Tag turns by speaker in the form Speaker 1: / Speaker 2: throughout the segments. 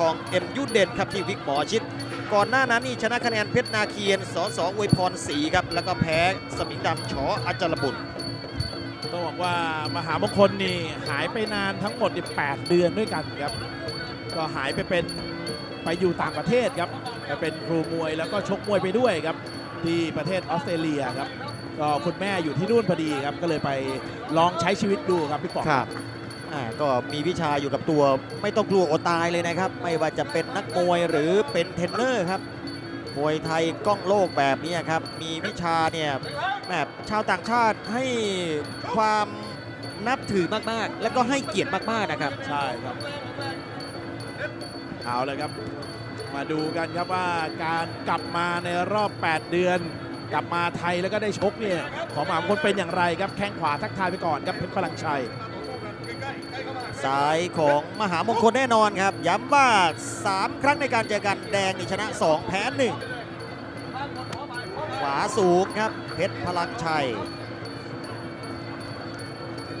Speaker 1: ทองเอ็มยุเด่นครับที่วิกหมอชิด ก่อนหน้านั้นนี่ชนะคะแนนเพชรนาเคียนสสอวยพรศรีครับ แล้วก็แพ้สมิงดำชออาจารบุตร
Speaker 2: ต้องบอกว่ามหามงคลนี่หายไปนานทั้งหมดนี่8เดือนด้วยกันครับ ก็หายไปเป็นไปอยู่ต่างประเทศครับไปเป็นครูมวยแล้วก็ชกมวยไปด้วยครับ ที่ประเทศออสเตรเลียครับ ก็คุณแม่อยู่ที่นู่นพอดีครับ ก็เลยไปลองใช้ชีวิตดูครับพี่ป๋อง
Speaker 1: ครับ อ่าก็มีวิชาอยู่กับตัวไม่ต้องกลัวอดตายเลยนะครับ ไม่ว่าจะเป็นนักมวยหรือเป็นเทรนเนอร์ครับมวยไทยกล้องโลกแบบนี้ครับ มีวิชาเนี่ยแบบชาวต่างชาติให้ความนับถือมากๆ แล้วก็ให้เกียรติมากๆนะครับ
Speaker 2: ใช่ครับ เอาเลยครับ มาดูกันครับว่าการกลับมาในรอบ 8 เดือน กลับมาไทยแล้วก็ได้ชกเนี่ย ของหมามคลเป็นอย่างไรครับ แข้งขวาทักทายไปก่อนครับเพชรพลังชัย
Speaker 1: สายของมหามงคลแน่นอนครับ ย้ำว่า 3 ครั้งในการเจอกันแดงนี่ชนะ 2 แพ้1ขวาสูงครับ เพชรพลังชัย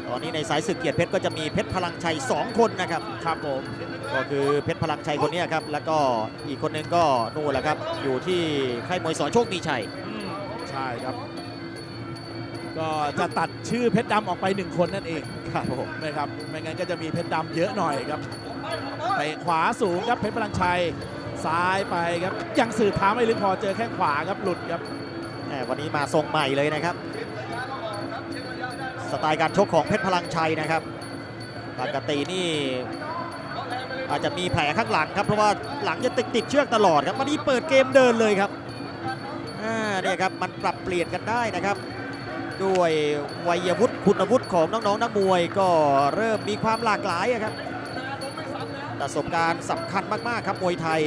Speaker 1: ตอนนี้ในสายศึกเกียรติเพชรก็จะมีเพชรพลังชัย 2 คนนะครับ
Speaker 2: ครับผม
Speaker 1: ก็คือเพชรพลังชัยคนนี้ครับ แล้วก็อีกคนนึงก็นู่นแหละครับ อยู่ที่ค่ายมวยสอโชคมีชัย
Speaker 2: อืมใช่ครับ ก็จะตัดชื่อเพชรดำออกไปหนึ่งคนนั่นเอง
Speaker 1: ครับผม
Speaker 2: นะครับไม่งั้นก็จะมีเพชรดำเยอะหน่อยครับเตะขวาสูงครับเพชรพลังชัยซ้ายไปครับยังสื่อเท้าไม่ลึกพอเจอแข้งขวาครับหลุดครับ
Speaker 1: แหม่วันนี้มาทรงใหม่เลยนะครับ สไตล์การชกของเพชรพลังชัยนะครับปกตินี่อาจจะมีแผลข้างหลังครับเพราะว่าหลังจะติดติดเชือกตลอดครับวันนี้เปิดเกมเดินเลยครับอ่าเนี่ยครับมันปรับเปลี่ยนกันได้นะครับ ด้วยวัยวุฒิคุณวุฒิของน้องๆนักมวยก็เริ่มมีความหลากหลายอะครับประสบการณ์สำคัญมากๆครับมวยไทย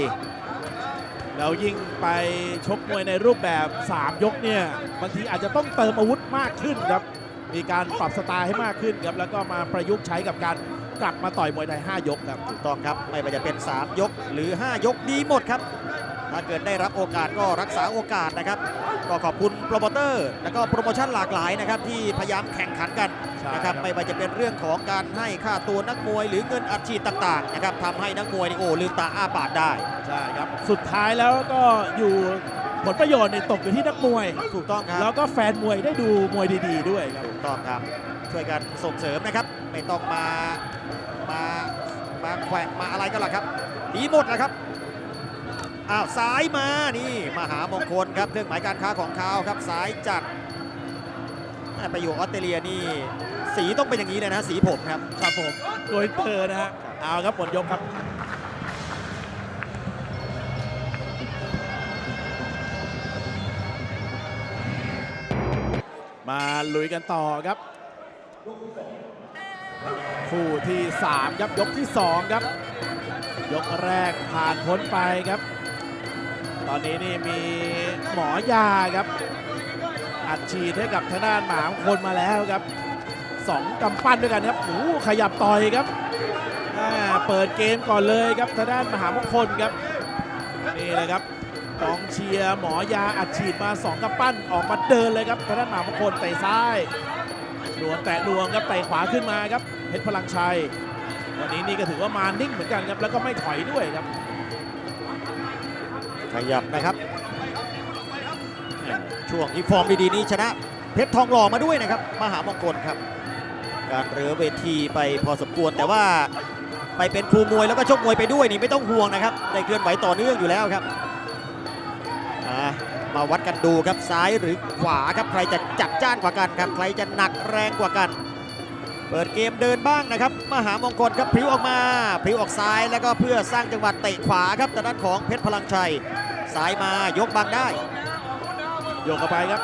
Speaker 2: แล้วยิ่งไปชกมวยในรูปแบบ 3 ยกเนี่ยบางทีอาจจะต้องเติมอาวุธมากขึ้นครับ มีการปรับสไตล์ให้มากขึ้นครับแล้วก็มาประยุกต์ใช้กับการกลับมาต่อยมวยไทย 5 ยกครับ
Speaker 1: ถูกต้องครับไม่ว่าจะเป็น 3 ยกหรือ 5 ยกดีหมดครับ ถ้าเกิดได้รับโอกาสก็รักษาโอกาสนะครับ ก็ขอบคุณ โปรโมเตอร์ แล้วก็โปรโมชั่นหลากหลายนะครับที่พยายามแข่งขันกัน
Speaker 2: ใช่
Speaker 1: นะครับ
Speaker 2: ครับ
Speaker 1: ไม่ว่าจะเป็นเรื่องของการให้ค่าตัวนักมวย หรือเงินอัดฉีดต่างๆนะครับทำให้นักมวยนี่โอ้ลืมตาอ้าปากได้
Speaker 2: ใช่ครับสุดท้ายแล้วก็อยู่ผลประโยชน์เนี่ยตกอยู่ที่นักมวย
Speaker 1: ถูกต้องครับ
Speaker 2: แล้วก็แฟนมวยได้ดูมวยดี ๆ ด้วยครับ
Speaker 1: ถูกต้องครับ ช่วยกันส่งเสริมนะครับ ไม่ต้องมา มา มาแขวะมาอะไรกันล่ะครับ ดีหมดแหละครับ อ้าวซ้ายมานี่มหามงคลครับเครื่องหมายการค้าของเขาครับซ้ายจัดแม่ไปอยู่ออสเตรเลียนี่สีต้องเป็นอย่างนี้เลยนะสีผมครับ
Speaker 2: ครับผมโดยเตอร์นะฮะเอาครับหมดยกครับมาลุยกันต่อครับ คู่ที่ 3 ครับ ยกที่ 2 ครับ ยกแรกผ่านพ้นไปครับ ตอนนี้นี่มีหมอยาครับ อัดฉีดให้กับทางด้านหมามคนมาแล้วครับสองกำปั้นด้วยกันครับโอ้ขยับต่อยครับเปิดเกมก่อนเลยครับทางด้านมหามงคลครับนี่เลยครับกองเชียร์หมอยาอัดฉีดมาสองกำปั้นออกมาเดินเลยครับทางด้านมหามงคลเตะซ้ายดวงแตะดวงครับเตะขวาขึ้นมาครับเพชรพลังชัย วันนี้นี่ก็ถือว่ามานิ่งเหมือนกันครับแล้วก็ไม่ถอยด้วยครับ
Speaker 1: ขยับนะครับ ช่วงที่ฟอร์มดีๆนี้ชนะ เพชรทองหล่อมาด้วยนะครับ มหามงคลครับ การเรือเวทีไปพอสมควรแต่ว่าไปเป็นครูมวยแล้วก็ชกมวยไปด้วยนี่ไม่ต้องห่วงนะครับ ได้เคลื่อนไหวต่อเนื่องอยู่แล้วครับ มาวัดกันดูครับซ้ายหรือขวาครับใครจะจัดจ้านกว่ากันครับ ใครจะหนักแรงกว่ากัน เปิดเกมเดินบ้างนะครับ มหามงคลครับพลิ้วออกมาพลิ้วออกซ้ายแล้วก็เพื่อสร้างจังหวะเตะขวาครับทางด้านของเพชรพลังชัยซ้ายมายกบังได้
Speaker 2: โยกเข้าไปครับ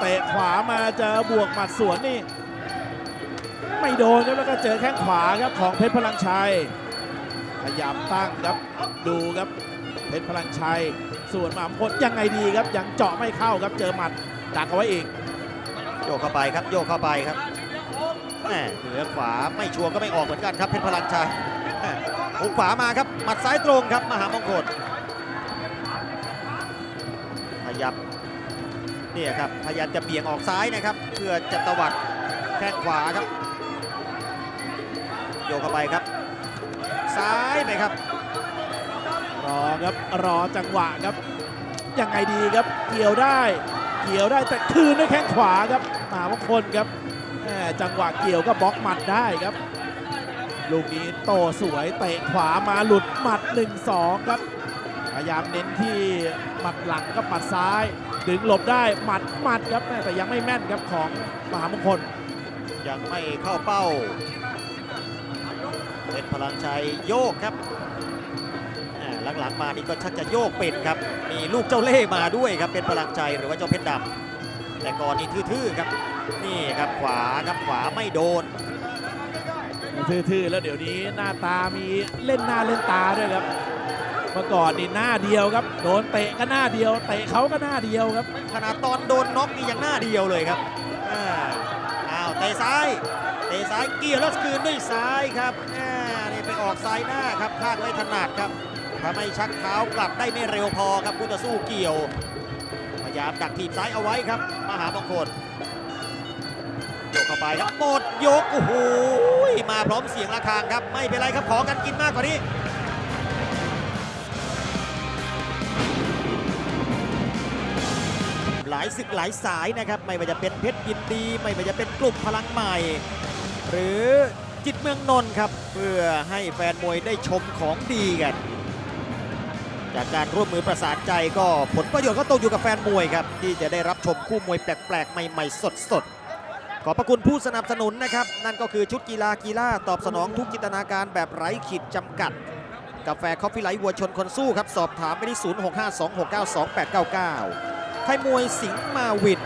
Speaker 2: เตะขวามาเจอบวกหมัดสวนนี่ไม่โดนครับแล้วก็เจอแข้งขวาครับของเพชรพลังชัยขยับตั้งครับดูครับเพชรพลังชัย ส่วนหมามงคลยังไงดีครับยังเจาะไม่เข้าครับเจอหมัดดักเอาไว้อีก
Speaker 1: โยกเข้าไปครับโยกเข้าไปครับ แหมเหนือขวาไม่ชัวร์ก็ไม่ออกเหมือนกันครับเพชรพลังชัยหุกขวามาครับหมัดซ้ายตรงครับมหามงคลขยับเนี่ยครับพยายามจะเบี่ยงออกซ้ายนะครับ เพื่อจะตวัดแข้งขวาครับโยกเข้าไปครับ ซ้ายไปครับ
Speaker 2: รอครับรอจังหวะครับยังไงดีครับเกี่ยวได้ เกี่ยวได้แต่คืนด้วยแข้งขวาครับมหามงคลครับ จังหวะเกี่ยวก็บล็อกหมัดได้ครับ ลูกนี้โตสวยเตะขวามาหลุดหมัด 1-2 ครับ พยายามเน้นที่หมัดหลังกับหมัดซ้าย ดึงหลบได้หมัดหมัดครับแต่ยังไม่แม่นครับของมหามงคล
Speaker 1: ยังไม่เข้าเป้าเป็นพลังชัยโยกครับอ่าหลังๆมานี่ก็ชักจะโยกเป็นครับ มีลูกเจ้าเล่ห์มาด้วยครับเป็นพลังชัยหรือว่าเจ้าเพชรดำแต่ก่อนนี่ทื่อๆครับ นี่ครับขวาครับขวาไม่โดน
Speaker 2: ทื่อๆแล้วเดี๋ยวนี้หน้าตามีเล่นหน้าเล่นตาด้วยครับเมื่อก่อนนี่หน้าเดียวครับ โดนเตะก็หน้าเดียวเตะเขาก็หน้าเดียวครับ
Speaker 1: ขนาดตอนโดนน็อกนี่ยังหน้าเดียวเลยครับอ่าอ้าวเตะซ้ายเตะซ้ายเกี่ยวแล้วคืนด้วยซ้ายครับอ่านี่ไปออกซ้ายหน้าครับข้างไม่ถนัดครับถ้าไม่ชักเท้ากลับได้ไม่เร็วพอครับคู่ต่อสู้เกี่ยว พยายามดักทีบซ้ายเอาไว้ครับ มหามงคลโยกเข้าไปครับหมดยกโอ้โหมาพร้อมเสียงระฆังครับ ไม่เป็นไรครับขอกันกินมากกว่านี้หลายศึกหลายสายนะครับ ไม่ว่าจะเป็นเพชรยินดี ไม่ว่าจะเป็นกลุ่มพลังใหม่ หรือจิตเมืองนนท์ครับ เพื่อให้แฟนมวยได้ชมของดีกัน จากการร่วมมือประสานใจก็ผลประโยชน์ก็ตกอยู่กับแฟนมวยครับ ที่จะได้รับชมคู่มวยแปลกๆ ใหม่ๆ สดๆ ขอบพระคุณผู้สนับสนุนนะครับ นั่นก็คือชุดกีฬากีฬาตอบสนองทุกจินตนาการแบบไร้ขีดจำกัด กาแฟคอฟฟี่ไลท์วัวชนคนสู้ครับ สอบถามไปที่ 0652692899ไทยมวยสิงห์มาวิน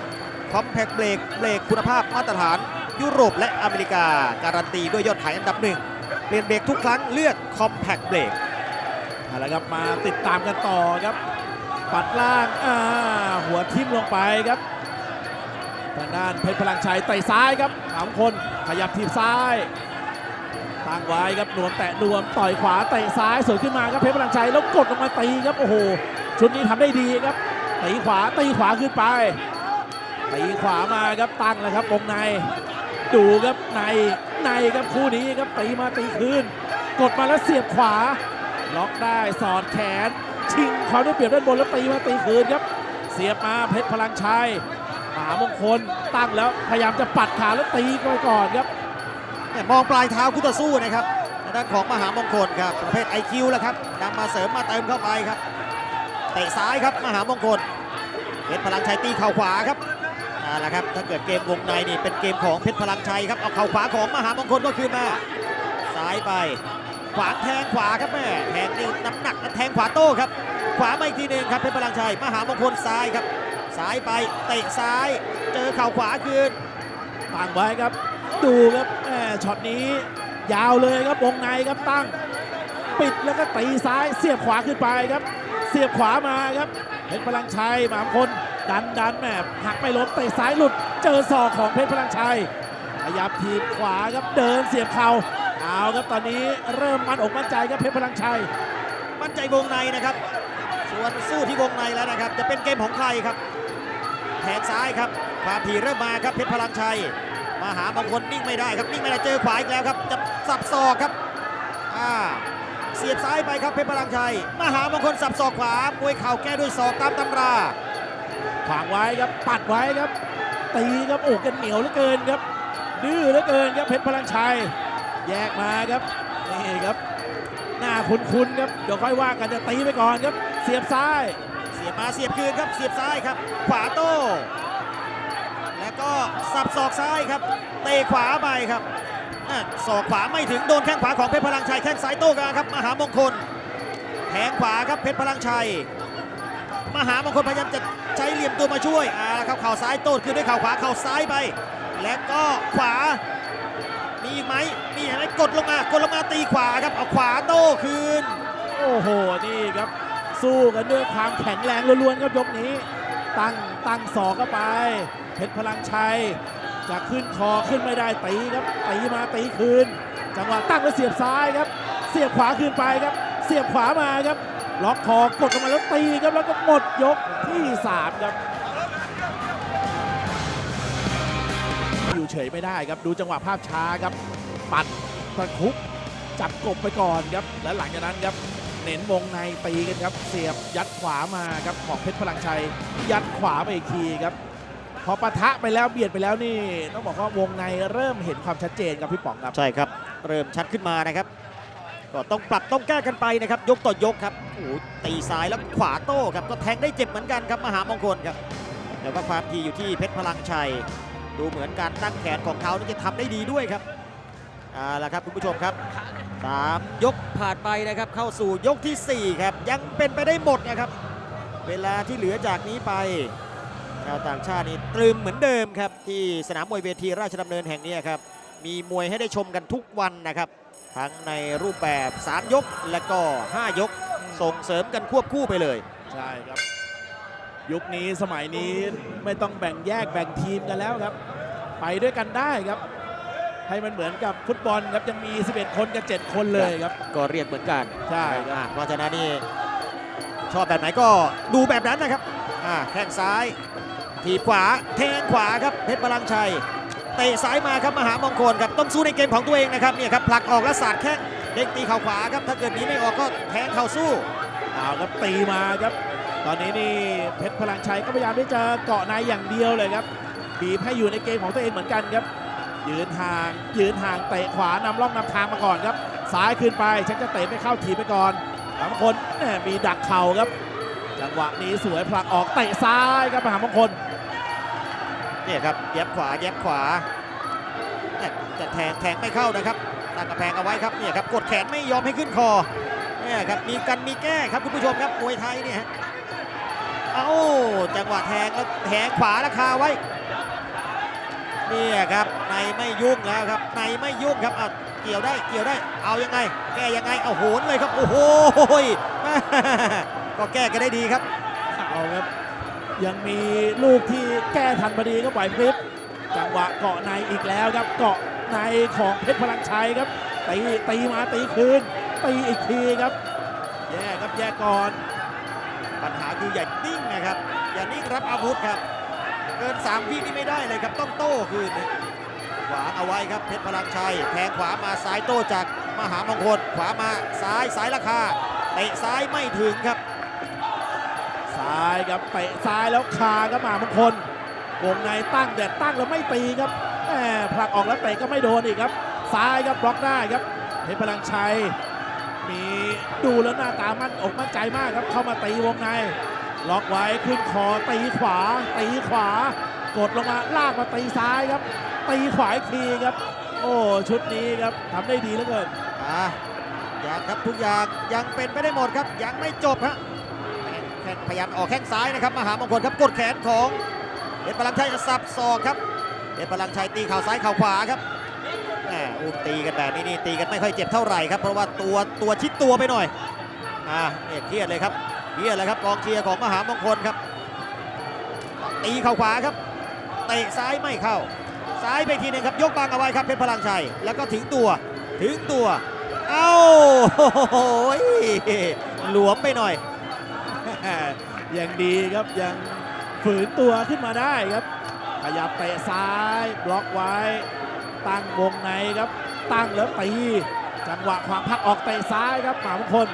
Speaker 1: คอมแพกเบรกเบรกคุณภาพมาตรฐาน ยุโรปและอเมริกา การันตีด้วยยอดขายอันดับหนึ่งเปลี่ยนเบรกทุกครั้งเลือกคอมแพกเบรก
Speaker 2: เอาละครับมาติดตามกันต่อครับ ปัดล่างอ่าหัวทิ่มลงไปครับ ทางด้านเพชรพลังชัยเตะซ้ายครับสามคนขยับทีบซ้ายตั้งไว้ครับนวมแตะนวมต่อยขวาเตะซ้ายสวนขึ้นมาครับเพชรพลังชัยแล้วกดลงมาตีครับโอ้โหชุดนี้ทำได้ดีครับตีขวาตีขวาขึ้นไปตีขวามาครับตั้งแล้วครับวงในดูครับในในครับคู่นี้ครับตีมาตีคืนกดมาแล้วเสียบขวา ล็อกได้สอดแขน ชิงความได้เปรียบด้านบนแล้วตีมาตีคืนครับ เสียบมาเพชรพลังชัย หามงคลตั้งแล้วพยายามจะปัดขาแล้วตีไปก่อนครับ
Speaker 1: แต่มองปลายเท้าคู่ต่อสู้นะครับทางด้านของมหามงคลครับประเภท IQ แหละครับนำมาเสริมมาเติมเข้าไปครับเตะซ้ายครับมหามงคลเพชรพลังชัยตีเข่าขวาครับนั่นแหละครับถ้าเกิดเกมวงในนี่เป็นเกมของเพชรพลังชัยครับเอาเข่าขวาของมหามงคลก็คืนมาซ้ายไปขวางแทงขวาครับแม่แทงนี่น้ำหนักแทงขวาโต้ครับขวามาอีกทีหนึ่งครับเพชรพลังชัยมหามงคลซ้ายครับ ซ้ายไปเตะซ้ายเจอเข่าขวาคืน
Speaker 2: ตั้งไว้ครับ ดูครับแหมช็อตนี้ยาวเลยครับวงในครับตั้ง ปิดแล้วก็ตีซ้ายเสียบขวาขึ้นไปครับ เสียบขวามาครับเพชรพลังชัยหมามงคลดันดันแหมหักไม่ล้มเตะซ้ายหลุดเจอศอกของเพชรพลังชัยขยับทีบขวาครับเดินเสียบเข่าเอาครับตอนนี้เริ่มมั่นอกมั่นใจครับเพชรพลังชัย
Speaker 1: มั่นใจวงในนะครับ ส่วนสู้ที่วงในแล้วนะครับ จะเป็นเกมของใครครับ แทงซ้ายครับความถี่เริ่มมาครับเพชรพลังชัย มาหาบางคนนิ่งไม่ได้ครับนิ่งไม่ได้เจอขวาอีกแล้วครับจะสับศอกครับอ่าเสียบซ้ายไปครับเพชรพลังชัยมาหาบางคนสับศอกขวามวยเข่าแก้ด้วยศอกตามตำรา
Speaker 2: ขวางไว้ครับปัดไว้ครับ ตีครับโอ้กันเหนียวเหลือเกินครับ ดื้อเหลือเกินครับเพชรพลังชัย แยกมาครับนี่ครับ หน้าคุ้นๆครับเดี๋ยวค่อยว่ากันจะตีไปก่อนครับ เสียบซ้าย
Speaker 1: สียบมาเสียบคืนครับเสียบซ้ายครับ ขวาโต้ แล้วก็สับศอกซ้ายครับ เตะขวาไปครับอะศอกขวาไม่ถึงโดนแข้งขวาของเพชรพลังชัยแข้งซ้ายโต้กันครับมหามงคลแทงขวาครับเพชรพลังชัย มหามงคลพยายามจะใช้เหลี่ยมตัวมาช่วยอ่าครับเข่าซ้ายโต้คืนด้วยเข่าขวาเข่าซ้ายไป แล้วก็ขวา มีอีกไหมมีอีกไหมกดลงมากดลงมาตีขวาครับเอาขวาโต้คืน
Speaker 2: โอ้โหนี่ครับ สู้กันด้วยความแข็งแรงล้วนๆครับยกนี้ ตั้งตั้งศอกเข้าไป เพชรพลังชัยจะขึ้นคอขึ้นไม่ได้ตีครับตีมาตีคืน จังหวะตั้งแล้วเสียบซ้ายครับ เสียบขวาคืนไปครับ เสียบขวามาครับ ล็อกคอกดลงมาแล้วตีครับแล้วก็หมดยกที่สามครับอยู่เฉยไม่ได้ครับดูจังหวะภาพช้าครับ ปัดตะคุบจับกบไปก่อนครับ และหลังจากนั้นครับ เน้นวงในตีกันครับ เสียบยัดขวามาครับของเพชรพลังชัย ยัดขวาไปอีกทีครับ พอปะทะไปแล้วเบียดไปแล้วนี่ ต้องบอกว่าวงในเริ่มเห็นความชัดเจนครับพี่ป๋องครับ
Speaker 1: ใช่ครับ เริ่มชัดขึ้นมานะครับ ก็ต้องปรับต้องแก้กันไปนะครับ ยกต่อยกครับโอ้โหตีซ้ายแล้วขวาโต้ครับก็แทงได้เจ็บเหมือนกันครับมหามงคลครับแล้วก็ความทีอยู่ที่เพชรพลังชัย ดูเหมือนการตั้งแขนของเขานี่จะทำได้ดีด้วยครับเอาละครับคุณผู้ชมครับ สามยกผ่านไปนะครับ เข้าสู่ยกทีสี่ 4 ครับ ยังเป็นไปได้หมดนะครับ เวลาที่เหลือจากนี้ไปชาวต่างชาตินี่ตรึมเหมือนเดิมครับ ที่สนามมวยเวทีราชดำเนินแห่งนี้ครับ มีมวยให้ได้ชมกันทุกวันนะครับ ทั้งในรูปแบบ 3 ยกและก็ 5 ยกส่งเสริมกันควบคู่ไปเลย
Speaker 2: ใช่ครับ ยุคนี้สมัยนี้ไม่ต้องแบ่งแยกแบ่งทีมกันแล้วครับ ไปด้วยกันได้ครับ ให้มันเหมือนกับฟุตบอลครับยังมี 11 คนกับ 7 คนเลยครับ
Speaker 1: ก็เรียกเหมือนกัน
Speaker 2: ใช่ครับ
Speaker 1: อ่าเพราะฉะนั้นนี่ชอบแบบไหนก็ดูแบบนั้นนะครับอ่าแข้งซ้ายทีบขวาแทงขวาครับเพชรพลังชัยเตะซ้ายมาครับมหามงคลครับต้องสู้ในเกมของตัวเองนะครับเนี่ยครับผลักออกแล้วสาดแข้งเด้งตีเข่าขวาครับถ้าเกิดหนี้ไม่ออกก็แทงเข่าสู้
Speaker 2: เอาครับตีมาครับ ตอนนี้นี่เพชรพลังชัยก็พยายามที่จะเกาะในอย่างเดียวเลยครับบีบให้อยู่ในเกมของตัวเองเหมือนกันครับ ยืนห่างยืนห่างเตะขวานำร่องนำทางมาก่อนครับซ้ายขึ้นไปชักจะเตะไม่เข้าถีบไปก่อนมหามงคลม่มีดักเข่าครับ จังหวะนี้สวยผลักออกเตะซ้ายครับมหามงคล
Speaker 1: เนี่ยครับแยบขวาแยบขวาแม่จะแทงแทงไม่เข้านะครับตั้งกระแพงเอาไว้ครับเนี่ยครับกดแขนไม่ยอมให้ขึ้นคอเนี่ยครับมีกันมีแก้ครับคุณผู้ชมครับมวยไทยเนี่ยเอาจังหวะแทงแล้วแทงขวาราคาไว้ เนี่ยครับในไม่ยุ่งแล้วครับในไม่ยุ่งครับเอาเกี่ยวได้เกี่ยวได้ เอายังไง แก้ยังไงเอาโหนเลยครับ โอ้โหแม่ก็แก้กันได้ดีครับ
Speaker 2: เอาครับ ยังมีลูกที่แก้ทันพอดีก็ไหวพริบจังหวะเกาะในอีกแล้วครับเกาะในของเพชรพลังชัยครับตีตีมาตีคืนตีอีกทีครับ แย่ครับแย่ก่อน
Speaker 1: ปัญหาคืออย่านิ่งนะครับ อย่านิ่งรับอาวุธครับ เกิน3วินี่ไม่ได้เลยครับต้องโต้คืนขวางเอาไว้ครับเพชรพลังชัยแทงขวามาซ้ายโต้จากมหามงคลขวามาซ้ายซ้ายราคาเตะซ้ายไม่ถึงครับ
Speaker 2: ซ้ายครับเตะซ้ายแล้วคาครับมหามงคลวงในตั้งแต่ตั้งแล้วไม่ตีครับแหมผลักออกแล้วเตะก็ไม่โดนอีกครับ ซ้ายครับบล็อกได้ครับเพชรพลังชัยมีดูแล้วหน้าตามั่นอกมั่นใจมากครับเข้ามาตีวงใน ล็อกไว้ขึ้นคอตีขวา ตีขวา กดลงมาลากมาตีซ้ายครับ ตีขวาอีกทีครับ โอ้ชุดนี้ครับทำได้ดีเหลือเกิน
Speaker 1: อะยังครับทุกอย่างยังเป็นไปได้หมดครับ ยังไม่จบฮะแข้งพยายามออกแข้งซ้ายนะครับมหามงคลครับกดแขนของเพชรพลังชัยจะสับศอกครับเพชรพลังชัยตีเข่าซ้ายเข่าขวาครับแหมอุ้มตีกันแบบนี้นี่ตีกันไม่ค่อยเจ็บเท่าไหร่ครับเพราะว่าตัวตัวชิดตัวไปหน่อยอ่าเนี่ยเครียดเลยครับ เครียดเลยครับกองเชียร์ของมหามงคลครับ ตีเข่าขวาครับเตะซ้ายไม่เข้า ซ้ายไปทีนึงครับ ยกบังเอาไว้ครับเพชรพลังชัย แล้วก็ถึงตัว ถึงตัว เอ้าโอ้ยหลวมไปหน่อย
Speaker 2: ยังดีครับยังฝืนตัวขึ้นมาได้ครับ ขยับเตะซ้ายบล็อกไว้ ตั้งวงในครับ ตั้งแล้วตีจังหวะขวางพักออกเตะซ้ายครับหมามงคล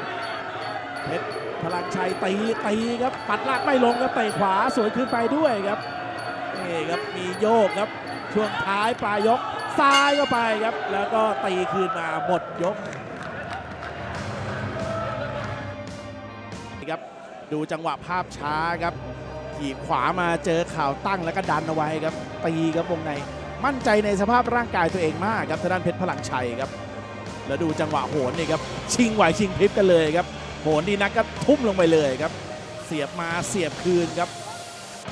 Speaker 2: เพชร พลังชัยตีตีครับปัดลากไม่ลงครับเตะขวาสวยขึ้นไปด้วยครับนี่ครับมีโยกครับช่วงท้ายปลายยกซ้ายเข้าไปครับ แล้วก็ตีคืนมาหมดยกครับดูจังหวะภาพช้าครับขี่ขวามาเจอข่าวตั้งแล้วก็ดันเอาไว้ครับตีครับวงในมั่นใจในสภาพร่างกายตัวเองมากครับทางด้านเพชรพลังชัยครับ แล้วดูจังหวะโหนนี่ครับชิงไหวชิงพริบกันเลยครับ หนดีนักก็ทุ่มลงไปเลยครับ เสียบมาเสียบคืนครับ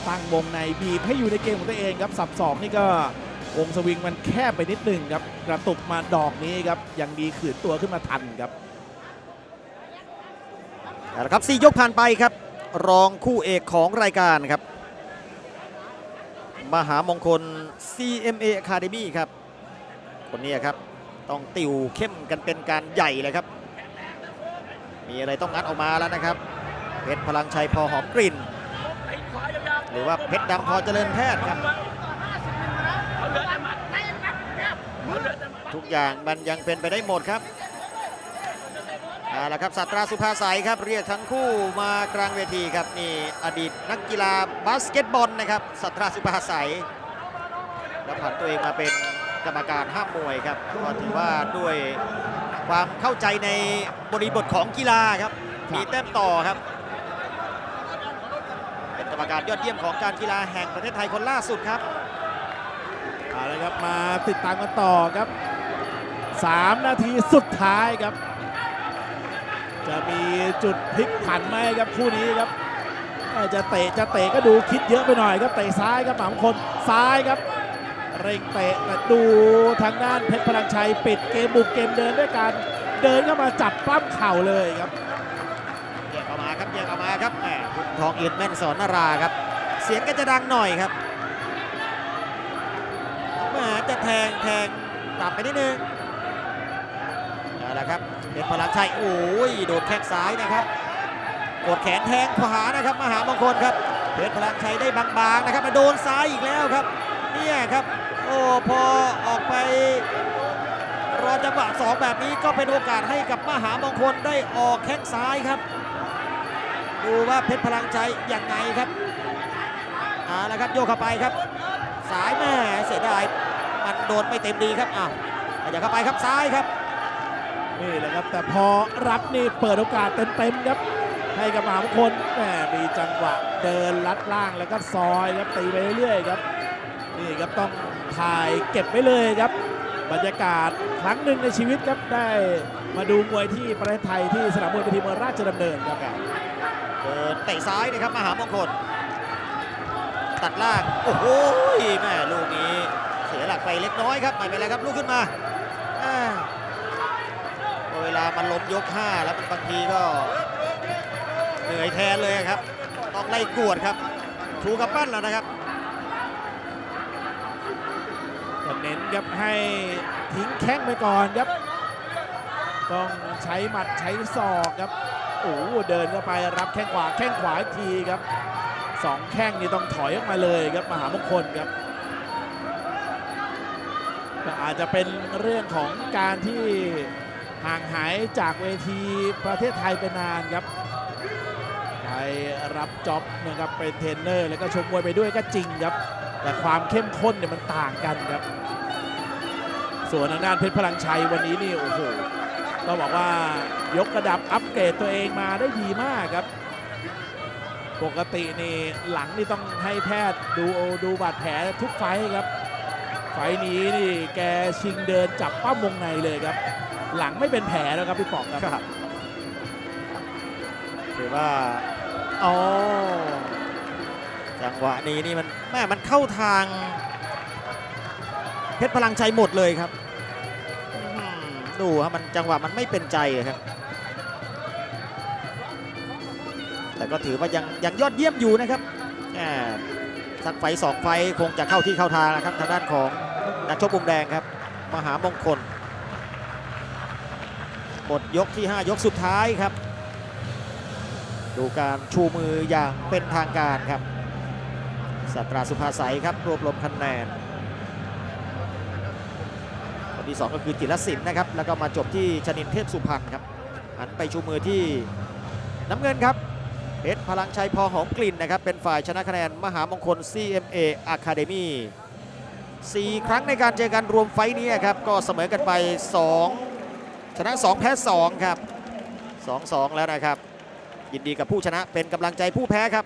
Speaker 2: ตั้งวงในบีบให้อยู่ในเกมของตัวเองครับสับสองนี่ก็วงสวิงมันแคบไปนิดหนึงครับ กระตุกมาดอกนี้ครับ ยังดีขืนตัวขึ้นมาทันครับ
Speaker 1: เอาละครับสี่ยกผ่านไปครับ รองคู่เอกของรายการครับ มหามงคล CMA Academy ครับ คนนี้ครับ ต้องติวเข้มกันเป็นการใหญ่เลยครับ มีอะไรต้องงัดออกมาแล้วนะครับ เพชรพลังชัยพอหอมกลิ่น หรือว่าเพชรดำพอเจริญแพทย์ครับ ทุกอย่างมันยังเป็นไปได้หมดครับเอาละครับสัตราสุภาสายครับเรียกทั้งคู่มากลางเวทีครับนี่อดีตนักกีฬาบาสเกตบอลนะครับสัตราสุภาสายแล้วผ่านตัวเองมาเป็นกรรมการห้ามมวยครับก็ถือว่าด้วย ความเข้าใจในบริบทของกีฬาครับมีแต้มต่อครับ เป็นกรรมการยอดเยี่ยมของการกีฬาแห่งประเทศไทยคนล่าสุดครับ
Speaker 2: เอาละครับมาติดตามกันต่อครับ 3 นาทีสุดท้ายครับ จะมีจุดพลิกผันไหมครับคู่นี้ครับเอ่อจะเตะจะเตะก็ดูคิดเยอะไปหน่อยครับเตะซ้ายครับหมามงคลซ้ายครับ เร่งเตะแต่ดูทางด้านเพชรพลังชัยปิดเกมบุกเกมเดินด้วยการเดินเข้ามาจับปล้ำเข่าเลยครับ
Speaker 1: แยกออกมาครับแยกออกมาครับแหมคุณทองอีดแม่นสอนนาราครับ เสียงก็จะดังหน่อยครับแหมจะแทงแทงต่ำไปนิดนึงเอาละครับเป็นพลังชัยโอ้ยโดนแข้งซ้ายนะครับกดแขนแทงขวานะครับมหามงคลครับเพชรพลังชัยได้บางๆนะครับมาโดนซ้ายอีกแล้วครับเนี่ยครับ โอ้พอออกไปรอจังหวะสองแบบนี้ก็เป็นโอกาสให้กับมหามงคลได้ออกแข้งซ้ายครับ ดูว่าเพชรพลังใจยังไงครับเอาละครับโยกเข้าไปครับ สายแม่เสียดายมันโดนไม่เต็มดีครับอ้าวอย่าเข้าไปครับซ้ายครับ
Speaker 2: นี่แหละครับแต่พอรับนี่เปิดโอกาสเต็มๆครับให้กับมหามงคลแหมมีจังหวะเดินลัดล่างแล้วก็ซอยครับตีไปเรื่อยๆครับนี่ครับต้อง ถ่ายเก็บไว้เลยครับ บรรยากาศครั้งหนึ่งในชีวิตครับได้มาดูมวยที่ประเทศไทยที่สนามมวยเวทีเมืองราชดำเนินครับ
Speaker 1: เดินเตะซ้ายนะครับมหามงคล ตัดล่าง โอ้โหแม่ลูกนี้ เสียหลักไปเล็กน้อยครับไม่เป็นไรครับลุกขึ้นมาเวลามันล้มยก 5 แล้วบางทีก็เหนื่อยแทนเลยครับ ต้องไล่กวดครับชูกับปั้นแล้วนะครับ
Speaker 2: เน้นครับให้ทิ้งแข้งไปก่อนครับ ต้องใช้หมัดใช้ศอกครับโอ้โหเดินเข้าไปรับแข้งขวาแข้งขวาทีครับสองแข้งนี่ต้องถอยออกมาเลยครับมหามงคลครับอาจจะเป็นเรื่องของการที่ห่างหายจากเวทีประเทศไทยไปนานครับไปรับจ็อบนะครับเป็นเทรนเนอร์แล้วก็ชมมวยไปด้วยก็จริงครับ แต่ความเข้มข้นเนี่ยมันต่างกันครับ ส่วนทางด้านเพชรพลังชัยวันนี้นี่โอ้โหต้องบอกว่ายกระดับอัปเกรดตัวเองมาได้ดีมากครับ ปกตินี่หลังนี่ต้องให้แพทย์ดูดูบาดแผลทุกไฟครับ ไฟนี้นี่แกชิงเดินจับป้ามวงในเลยครับ หลังไม่เป็นแผลแล้วครับพี่ป๋องครับ
Speaker 1: คือว่าอ๋อจังหวะนี้นี่มันแม่มันเข้าทางเพชรพลังใจหมดเลยครับ ดูครับมันจังหวะมันไม่เป็นใจครับ แต่ก็ถือว่ายังยังยอดเยี่ยมอยู่นะครับแสักไฟสองไฟคงจะเข้าที่เข้าทางนะครับทางด้านของนักชกมุมแดงครับ มหามงคลหมดยกที่ 5 ยกสุดท้ายครับ ดูการชูมืออย่างเป็นทางการครับสัตราสุภาสัยครับรวบรวมคะแนน คนที่ 2 ก็คือจิรศิลป์นะครับ แล้วก็มาจบที่ชนินเทพสุพรรณครับหันไปชูมือที่น้ำเงินครับเพชรพลังชัยพอหอมกลิ่นนะครับ เป็นฝ่ายชนะคะแนนมหามงคล CMA Academy 4 ครั้งในการเจอกันรวมไฟต์นี้ครับ ก็เสมอกันไป 2 ชนะ 2 แพ้ 2 ครับ 2-2 แล้วนะครับ ยินดีกับผู้ชนะเป็นกำลังใจผู้แพ้ครับ